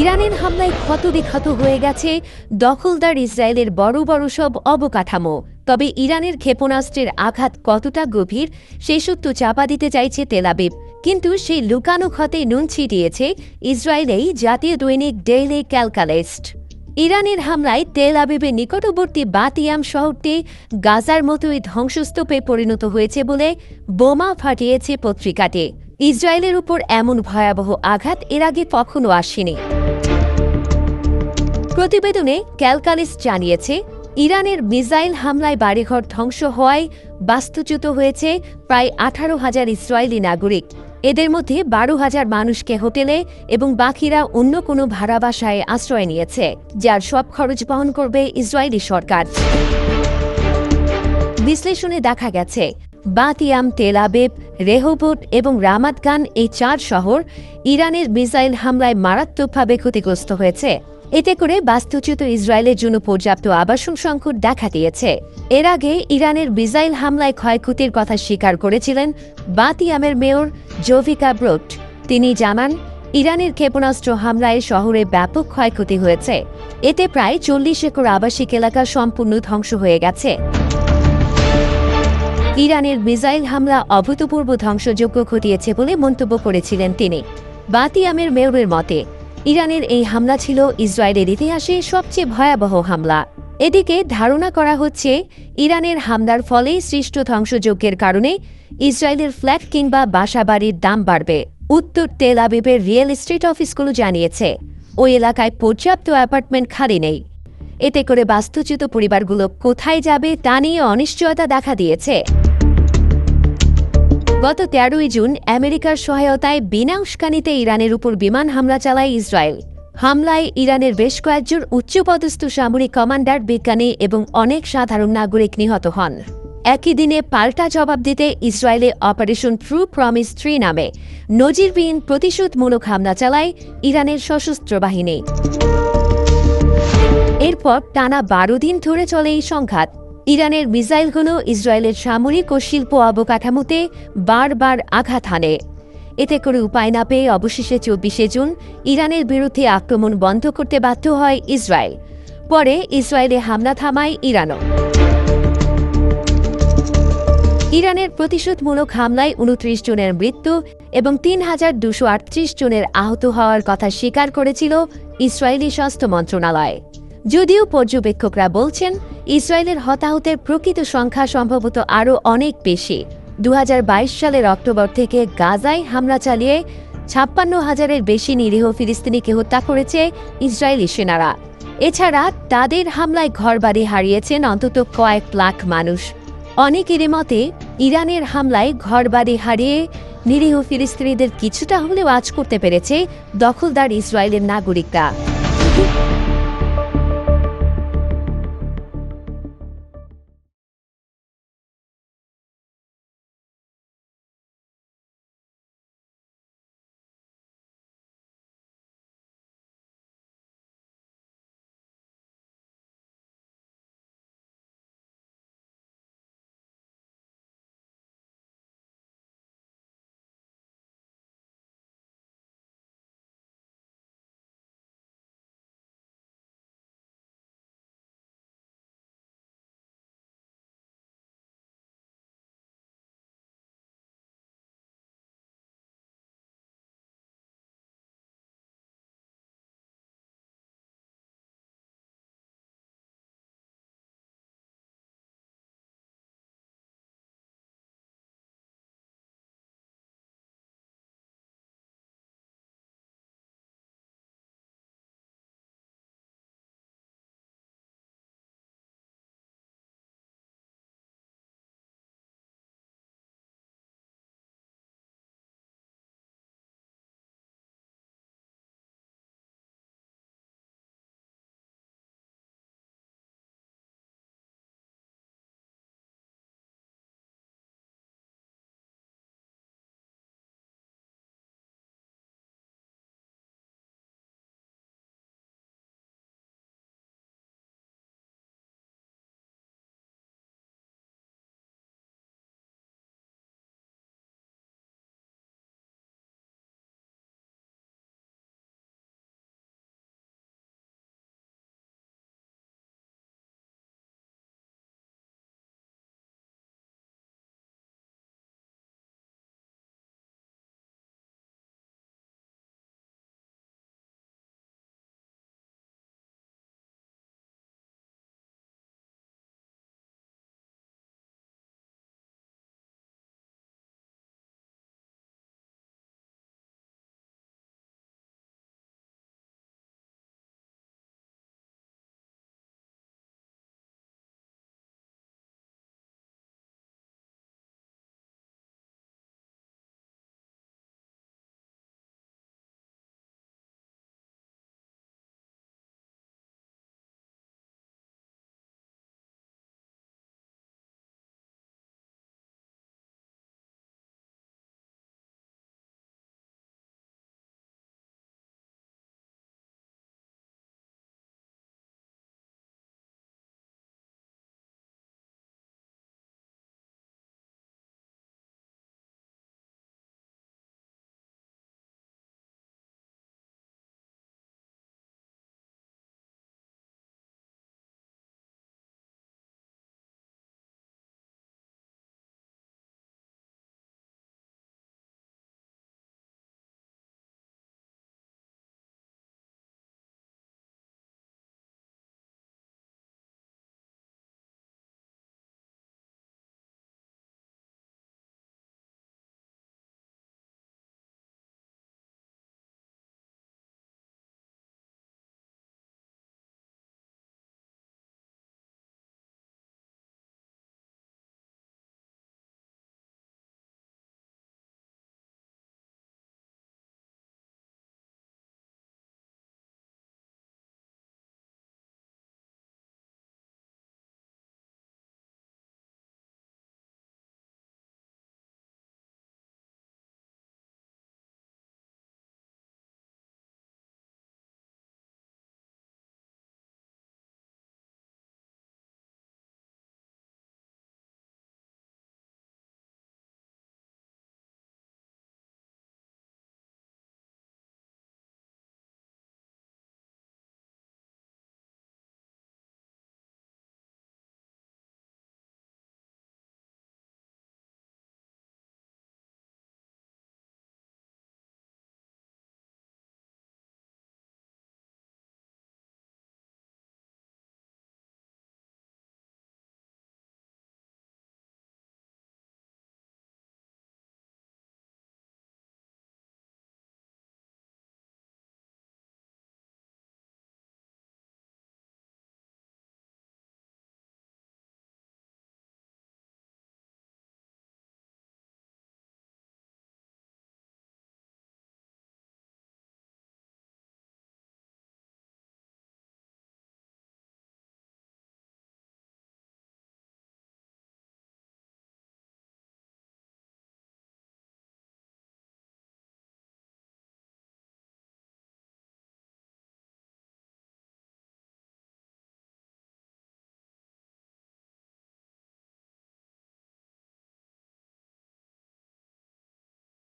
ইরানের হামলায় ক্ষতবিক্ষত হয়ে গেছে দখলদার ইসরায়েলের বড় বড় সব অবকাঠামো। তবে ইরানের ক্ষেপণাস্ত্রের আঘাত কতটা গভীর, সেই সত্য চাপা দিতে চাইছে তেলাবিব কিন্তু সেই লুকানো ক্ষতে নুন ছিটিয়েছে ইসরায়েলেই জাতীয় দৈনিক ডেইলি ক্যালকালেস্ট। ইরানের হামলায় তেল আবিবের নিকটবর্তী বাতিয়াম শহরটি গাজার মতোই ধ্বংসস্তূপে পরিণত হয়েছে বলে বোমা ফাটিয়েছে পত্রিকাটি। ইসরায়েলের উপর এমন ভয়াবহ আঘাত এর আগে কখনো আসেনি। প্রতিবেদনে ক্যালকালিস জানিয়েছে, ইরানের মিসাইল হামলায় বাড়িঘর ধ্বংস হওয়ায় বাস্তুচ্যুত হয়েছে প্রায় আঠারো হাজার ইসরায়েলি নাগরিক। এদের মধ্যে বারো হাজার মানুষকে হোটেলে এবং বাকিরা অন্য কোনো ভাড়া বাসায় আশ্রয় নিয়েছে, যার সব খরচ বহন করবে ইসরায়েলি সরকার। বিশ্লেষণে দেখা গেছে, বাতিয়াম তেলাবেব রেহোবোট এবং রামাতগান এই চার শহর ইরানের মিসাইল হামলায় মারাত্মকভাবে ক্ষতিগ্রস্ত হয়েছে। এতে করে বাস্তুচ্যুত ইসরায়েলের জন্য পর্যাপ্ত আবাসন সংকট দেখা দিয়েছে। এর আগে ইরানের মিসাইল হামলায় ক্ষয়ক্ষতির কথা স্বীকার করেছিলেন বাতিয়ামের মেয়র জোভিকা ব্রোট তিনি জানান, ইরানের ক্ষেপণাস্ত্র হামলায় শহরে ব্যাপক ক্ষয়ক্ষতি হয়েছে। এতে প্রায় চল্লিশ একর আবাসিক এলাকা সম্পূর্ণ ধ্বংস হয়ে গেছে। ইরানের মিসাইল হামলা অভূতপূর্ব ধ্বংসযোগ্য ঘটিয়েছে বলে মন্তব্য করেছিলেন তিনি। বাতিয়ামের মেয়রের মতে ইরানের এই হামলা ছিল ইসরায়েলের ইতিহাসে সবচেয়ে ভয়াবহ হামলা। এদিকে ধারণা করা হচ্ছে, ইরানের হামলার ফলে সৃষ্ট ধ্বংসযজ্ঞের কারণে ইসরায়েলের ফ্ল্যাট কিংবা বাসাবাড়ির দাম বাড়বে। উত্তর তেল আবিবের রিয়েল এস্টেট অফিসগুলো জানিয়েছে, ওই এলাকায় পর্যাপ্ত অ্যাপার্টমেন্ট খালি নেই। এতে করে বাস্তুচ্যুত পরিবারগুলো কোথায় যাবে তা নিয়ে অনিশ্চয়তা দেখা দিয়েছে। গত তেরোই জুন আমেরিকার সহায়তায় বিনা উস্কানিতে ইরানের উপর বিমান হামলা চালায় ইসরায়েল। হামলায় ইরানের বেশ কয়েকজন উচ্চপদস্থ সামরিক কমান্ডার বিজ্ঞানী এবং অনেক সাধারণ নাগরিক নিহত হন। একই দিনে পাল্টা জবাব দিতে ইসরায়েলে অপারেশন ট্রু প্রমিস থ্রি নামে নজিরবিহীন প্রতিশোধমূলক হামলা চালায় ইরানের সশস্ত্র বাহিনী। এরপর টানা বারো দিন ধরে চলে এই সংঘাত। ইরানের মিসাইলগুলো ইসরায়েলের সামরিক ও শিল্প অবকাঠামোতে বারবার আঘাত হানে। এতে করে উপায় না পেয়ে অবশেষে চব্বিশে জুন ইরানের বিরুদ্ধে আক্রমণ বন্ধ করতে বাধ্য হয় ইসরায়েল। পরে ইসরায়েলে হামলা থামায় ইরানও। ইরানের প্রতিশোধমূলক হামলায় উনত্রিশ জনের মৃত্যু এবং তিন হাজার দুশো আটত্রিশ জনের আহত হওয়ার কথা স্বীকার করেছিল ইসরায়েলি স্বাস্থ্য মন্ত্রণালয়। যদিও পর্যবেক্ষকরা বলছেন, ইসরায়েলের হতাহতের প্রকৃত সংখ্যা সম্ভবত আরও অনেক বেশি। দু হাজার বাইশ সালের অক্টোবর থেকে গাজায় হামলা চালিয়ে ছাপ্পান্ন হাজারের বেশি নিরীহ ফিলিস্তিনিকে হত্যা করেছে ইসরায়েলি সেনারা। এছাড়া তাদের হামলায় ঘরবাড়ি হারিয়েছেন অন্তত কয়েক লাখ মানুষ। অনেকের মতে, ইরানের হামলায় ঘরবাড়ি হারিয়ে নিরীহ ফিলিস্তিনিদের কিছুটা হলেও আজ করতে পেরেছে দখলদার ইসরায়েলের নাগরিকরা।